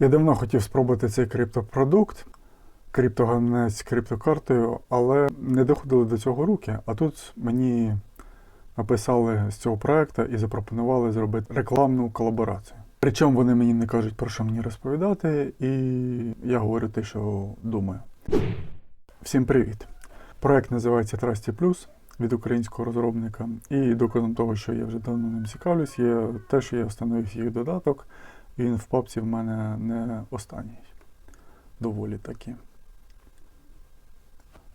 Я давно хотів спробувати цей криптопродукт, криптогамнець з криптокартою, але не доходили до цього руки. А тут мені написали з цього проекту і запропонували зробити рекламну колаборацію. Причому вони мені не кажуть, про що мені розповідати, і я говорю те, що думаю. Всім привіт! Проект називається Trusty Plus від українського розробника. І доказом того, що я вже давно ним цікавлюсь, є те, що я встановив їх додаток. Він в папці в мене не останній. Доволі таки.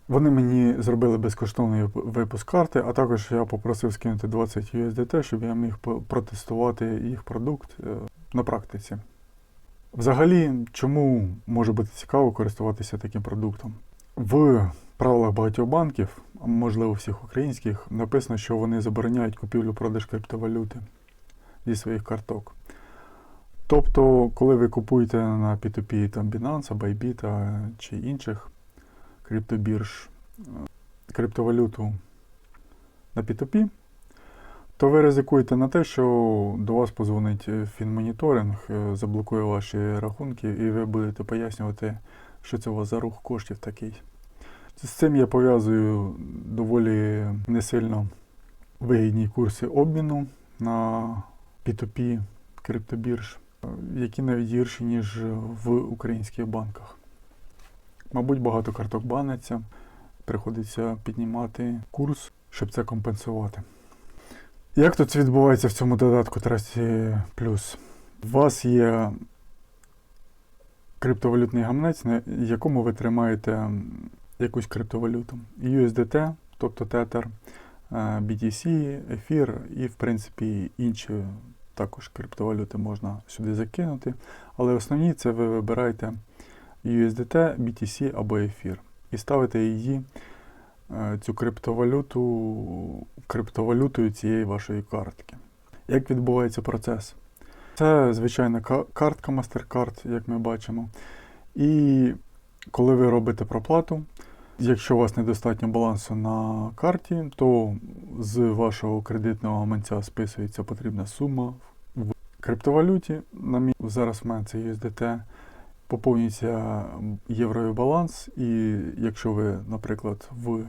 Вони мені зробили безкоштовний випуск карти, а також я попросив скинути 20 USDT, щоб я міг протестувати їх продукт е, на практиці. Взагалі, чому може бути цікаво користуватися таким продуктом? В правилах багатьох банків, можливо всіх українських, написано, що вони забороняють купівлю-продаж криптовалюти зі своїх карток. Тобто, коли ви купуєте на P2P там Binance, Bybit чи інших криптобірж е, криптовалюту на P2P, то ви ризикуєте на те, що до вас позвонить фінмоніторинг, е, заблокує ваші рахунки, і ви будете пояснювати, що це у вас за рух коштів такий. З цим я пов'язую доволі не сильно вигідні курси обміну на P2P криптобірж, які навіть гірші, ніж в українських банках. Мабуть, багато карток баниться, приходиться піднімати курс, щоб це компенсувати. Як тут це відбувається в цьому додатку Trusty Plus? У вас є криптовалютний гамнець, на якому ви тримаєте якусь криптовалюту. USDT, тобто Tether, е, BTC, Ефір і, в принципі, інші також криптовалюти можна сюди закинути. Але основні це ви вибираєте USDT, BTC або ефір. І ставите її, е, цю криптовалюту, криптовалютою цієї вашої картки. Як відбувається процес? Це звичайна картка MasterCard, як ми бачимо. І коли ви робите проплату, якщо у вас недостатньо балансу на карті, то з вашого кредитного гаманця списується потрібна сума в криптовалюті. На мій зараз в мене це USDT поповнюється євровий баланс, і якщо ви, наприклад, в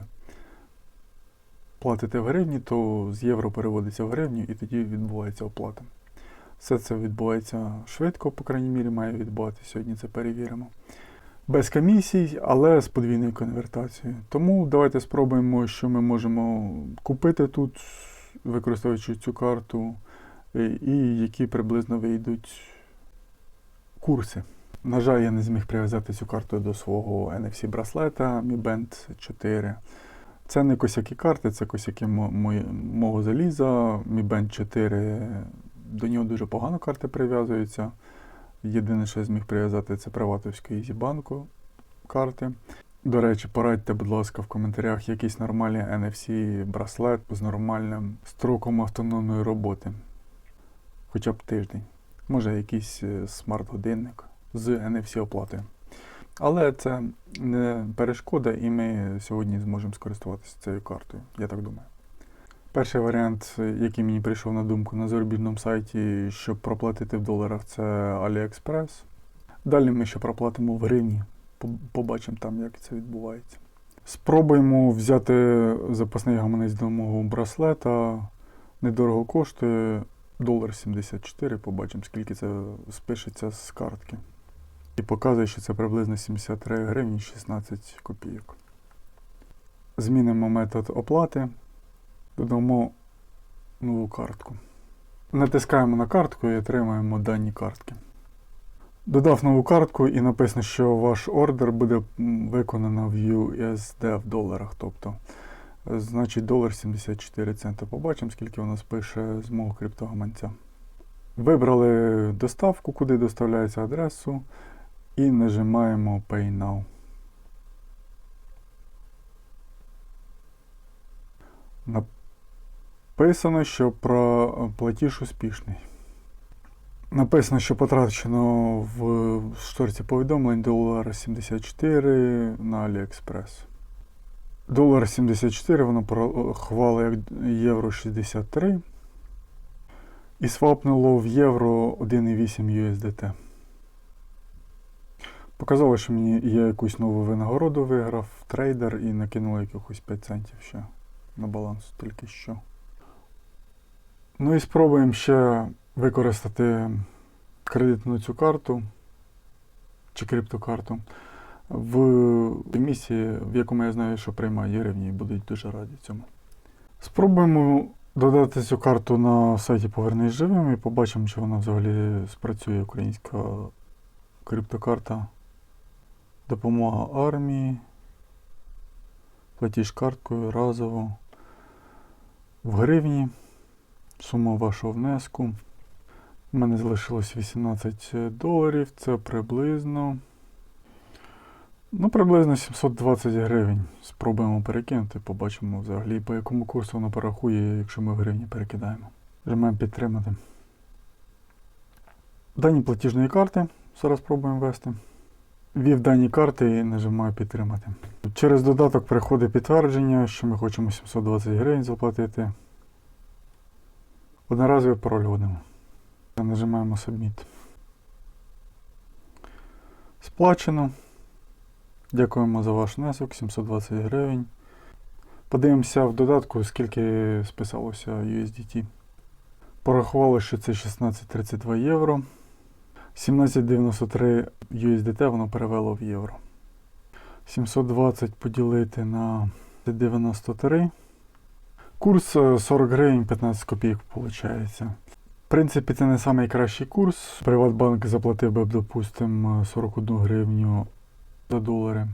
платите в гривні, то з євро переводиться в гривню і тоді відбувається оплата. Все це відбувається швидко, по крайній мірі, має відбуватися. Сьогодні це перевіримо. Без комісій, але з подвійною конвертацією. Тому давайте спробуємо, що ми можемо купити тут, використовуючи цю карту, і- які приблизно вийдуть курси. На жаль, я не зміг прив'язати цю карту до свого NFC браслета Mi Band 4. Це не косяки карти, це косяки мого заліза. Mi Band 4. До нього дуже погано карти прив'язуються. Єдине, що я зміг прив'язати, це приватовської Зібанку карти. До речі, порадьте, будь ласка, в коментарях якийсь нормальний NFC браслет з нормальним строком автономної роботи. Хоча б тиждень. Може, якийсь е, смарт-годинник з NFC оплатою. Але це не перешкода, і ми сьогодні зможемо скористуватися цією картою, я так думаю. Перший варіант, який мені прийшов на думку на зарубіжному сайті, щоб проплатити в доларах, це AliExpress. Далі ми ще проплатимо в гривні. Побачимо там, як це відбувається. Спробуємо взяти запасний гаманець до мого браслета. Недорого коштує долар 74. Побачимо, скільки це спишеться з картки. І показує, що це приблизно 73 гривні 16 копійок. Змінимо метод оплати. Додамо нову картку. Натискаємо на картку і отримаємо дані картки. Додав нову картку і написано, що ваш ордер буде виконано в USD в доларах. Тобто, е, значить, долар 74 цента. Побачимо, скільки у нас пише з мого криптогаманця. Вибрали доставку, куди доставляється адресу, і нажимаємо Pay Now. Написано, що про платіж успішний. Написано, що потрачено в шторці повідомлень долар 74 на AliExpress. Долар 74 воно порахувало як євро 63 і свапнуло в євро 1,8 USDT. Показали, що мені я якусь нову винагороду виграв, трейдер і накинули якихось 5 центів ще на баланс тільки що. Ну і спробуємо ще використати кредитну цю карту чи криптокарту в місці, в якому я знаю, що приймає гривні і будуть дуже раді цьому. Спробуємо додати цю карту на сайті Повернись живим і побачимо, чи вона взагалі спрацює українська криптокарта. Допомога армії. Платіж карткою разово. В гривні. Сума вашого внеску. У мене залишилось 18 доларів. Це приблизно. Ну, приблизно 720 гривень. Спробуємо перекинути, побачимо взагалі, по якому курсу воно порахує, якщо ми в гривні перекидаємо. Нажимаємо підтримати. Дані платіжної карти. Зараз спробуємо ввести. Ввів дані карти і нажимаю підтримати. Через додаток приходить підтвердження, що ми хочемо 720 гривень заплатити. Одноразовий пароль вводимо. Нажимаємо Submit. Сплачено. Дякуємо за ваш внесок, 720 гривень. Подивимося в додатку, скільки списалося USDT. Порахували, що це 16,32 євро. 17,93 USDT воно перевело в євро. 720 поділити на 93. Курс е, 40 гривень 15 копійок виходить. В принципі, це не найкращий курс. Приватбанк заплатив би, допустимо, 41 гривню за долари.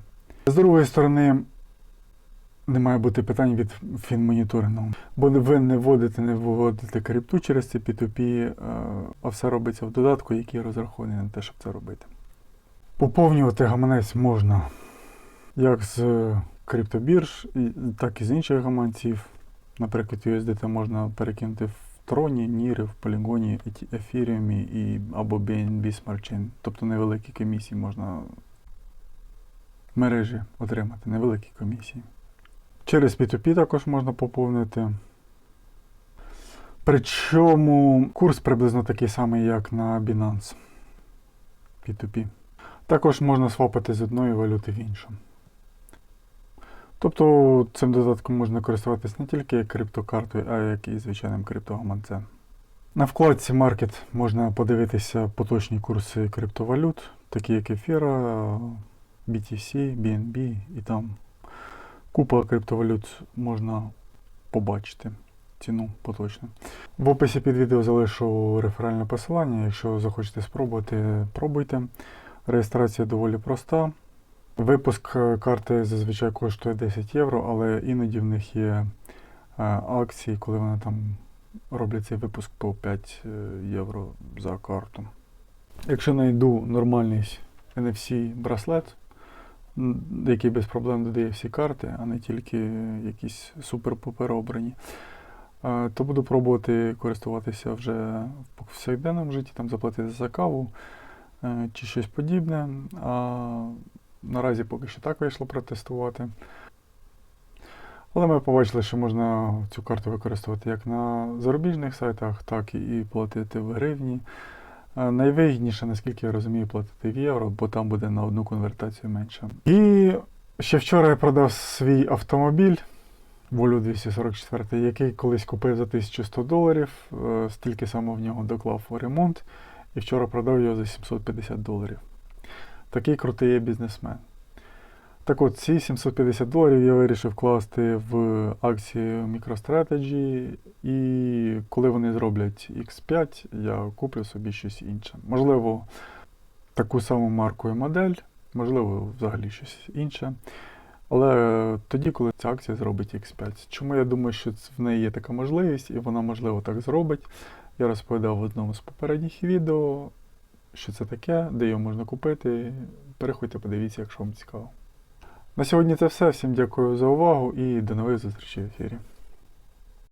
З другої сторони, не має бути питань від фінмоніторингу. Бо ви не вводите, не виводите крипту через ці P2P, е, а все робиться в додатку, який розрахований на те, щоб це робити. Поповнювати гаманець можна як з криптобірж, так і з інших гаманців. Наприклад, USDT можна перекинути в Троні, Нірі, в Полігоні, Ефіріумі і або BNB Smart Chain. Тобто невеликі комісії можна мережі отримати, невеликі комісії. Через P2P також можна поповнити. Причому курс приблизно такий самий, як на Binance P2P. Також можна свапати з одної валюти в іншу. Тобто цим додатком можна користуватись не тільки як криптокартою, а як і звичайним криптогаманцем. На вкладці Market можна подивитися поточні курси криптовалют, такі як Ефіра, BTC, BNB і там купа криптовалют можна побачити ціну поточну. В описі під відео залишу реферальне посилання. Якщо захочете спробувати, пробуйте. Реєстрація доволі проста. Випуск е, карти зазвичай коштує 10 євро, але іноді в них є е, акції, коли вони там роблять цей випуск по 5 е, євро за карту. Якщо знайду нормальний NFC браслет, який без проблем додає всі карти, а не тільки якісь супер-пупер то буду пробувати користуватися вже в повсякденному житті, там заплатити за каву чи щось подібне. А наразі поки що так вийшло протестувати. Але ми побачили, що можна цю карту використовувати як на зарубіжних сайтах, так і платити в гривні. Е, Найвигідніше, наскільки я розумію, платити в євро, бо там буде на одну конвертацію менше. І ще вчора я продав свій автомобіль Волю 244, який колись купив за 1100 доларів, е, стільки само в нього доклав у ремонт, і вчора продав його за 750 доларів. Такий крутий бізнесмен. Так от, ці 750 доларів я вирішив вкласти в акцію MicroStrategy, і коли вони зроблять X5, я куплю собі щось інше. Можливо, таку саму марку і модель, можливо, взагалі щось інше. Але тоді, коли ця акція зробить X5. Чому я думаю, що в неї є така можливість, і вона, можливо, так зробить, я розповідав в одному з попередніх відео, що це таке, де його можна купити. Переходьте, подивіться, якщо вам цікаво. На сьогодні це все. Всім дякую за увагу і до нових зустрічей в ефірі.